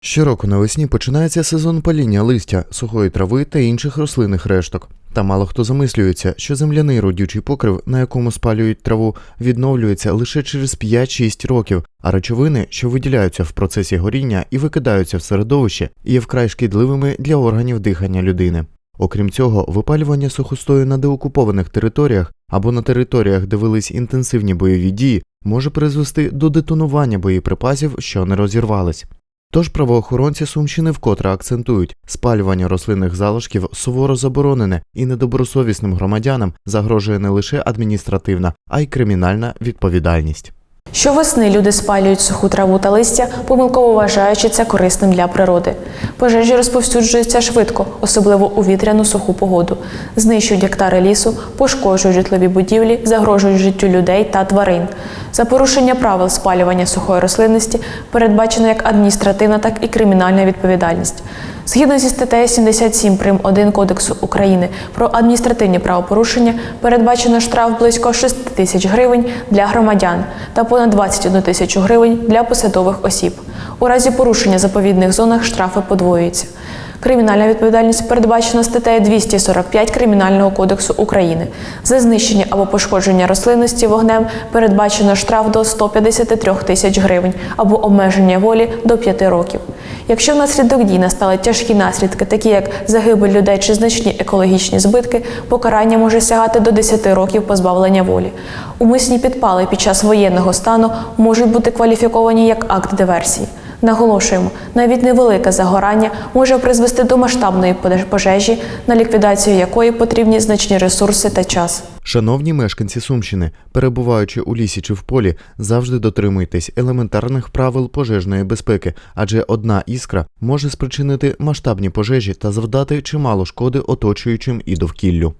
Щороку навесні починається сезон паління листя, сухої трави та інших рослинних решток. Та мало хто замислюється, що земляний родючий покрив, на якому спалюють траву, відновлюється лише через 5-6 років, а речовини, що виділяються в процесі горіння і викидаються в середовище, є вкрай шкідливими для органів дихання людини. Окрім цього, випалювання сухостою на деокупованих територіях або на територіях, де велись інтенсивні бойові дії, може призвести до детонування боєприпасів, що не розірвались. Тож правоохоронці Сумщини вкотре акцентують, спалювання рослинних залишків суворо заборонене і недобросовісним громадянам загрожує не лише адміністративна, а й кримінальна відповідальність. Щовесни люди спалюють суху траву та листя, помилково вважаючи це корисним для природи. Пожежі розповсюджуються швидко, особливо у вітряну суху погоду. Знищують гектари лісу, пошкоджують житлові будівлі, загрожують життю людей та тварин. За порушення правил спалювання сухої рослинності передбачено як адміністративна, так і кримінальна відповідальність. Згідно зі статтею 77 прим. 1 Кодексу України про адміністративні правопорушення передбачено штраф близько 6 тисяч гривень для громадян та понад 21 тисячу гривень для посадових осіб. У разі порушення заповідних зонах штрафи подвоюються. Кримінальна відповідальність передбачена статтею 245 Кримінального кодексу України. За знищення або пошкодження рослинності вогнем передбачено штраф до 153 тисяч гривень або обмеження волі до 5 років. Якщо внаслідок дій настали тяжкі наслідки, такі як загибель людей чи значні екологічні збитки, покарання може сягати до 10 років позбавлення волі. Умисні підпали під час воєнного стану можуть бути кваліфіковані як акт диверсії. Наголошуємо, навіть невелике загорання може призвести до масштабної пожежі, на ліквідацію якої потрібні значні ресурси та час. Шановні мешканці Сумщини, перебуваючи у лісі чи в полі, завжди дотримуйтесь елементарних правил пожежної безпеки, адже одна іскра може спричинити масштабні пожежі та завдати чимало шкоди оточуючим і довкіллю.